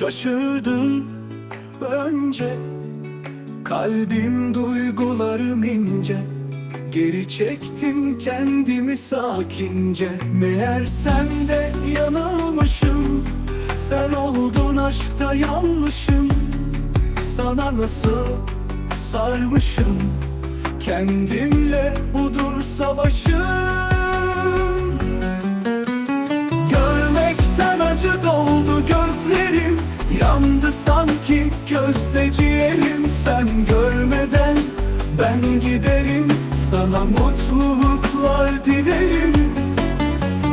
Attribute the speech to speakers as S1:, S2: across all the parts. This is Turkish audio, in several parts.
S1: Şaşırdım. Önce Kalbim duygularım ince. Geri çektim kendimi sakince. Meğer sen de yanılmışım. Sen oldun aşkta yanlışım. Sana nasıl sarmışım? Kendimle budur savaşım Sanki közde ciğerim Sen görmeden ben giderim. Sana mutluluklar dilerim.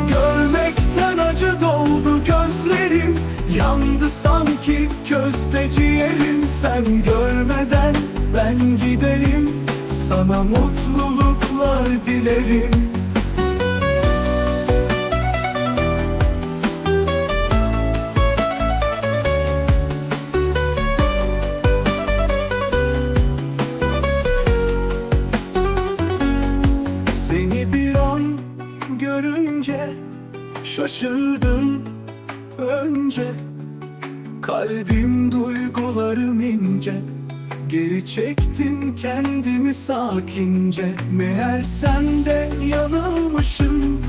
S1: Görmekten acı doldu gözlerim. Yandı sanki közde ciğerim Sen görmeden ben giderim. Sana mutluluklar dilerim şaşırdım. Önce Kalbim duygularım ince. Geri çektim kendimi sakince. Meğer sen de yanılmışım.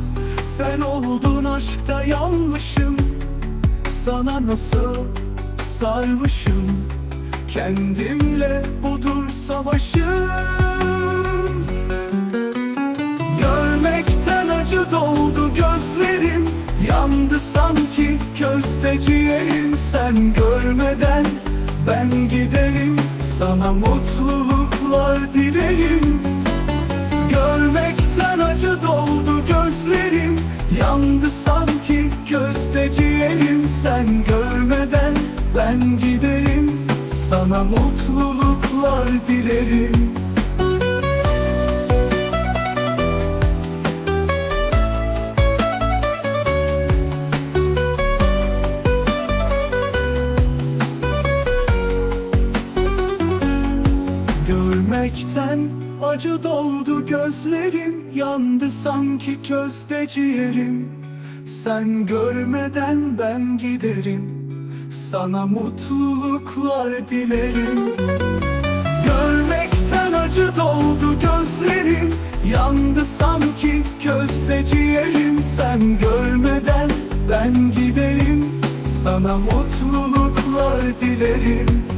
S1: Sen oldun aşkta yanlışım. Sana nasıl sarmışım? Kendimle budur savaşım. Görmekten acı gözlerim Yandı sanki közde ciğerim Sen görmeden ben giderim. Sana mutluluklar dilerim. Görmekten acı doldu gözlerim. Yandı sanki közde ciğerim Sen görmeden ben giderim. Sana mutluluklar dilerim Görmekten acı doldu gözlerim Yandı sanki közde ciğerim. Sen görmeden ben giderim Sana mutluluklar dilerim. Görmekten acı doldu gözlerim Yandı sanki közde ciğerim. Sen görmeden ben giderim Sana mutluluklar dilerim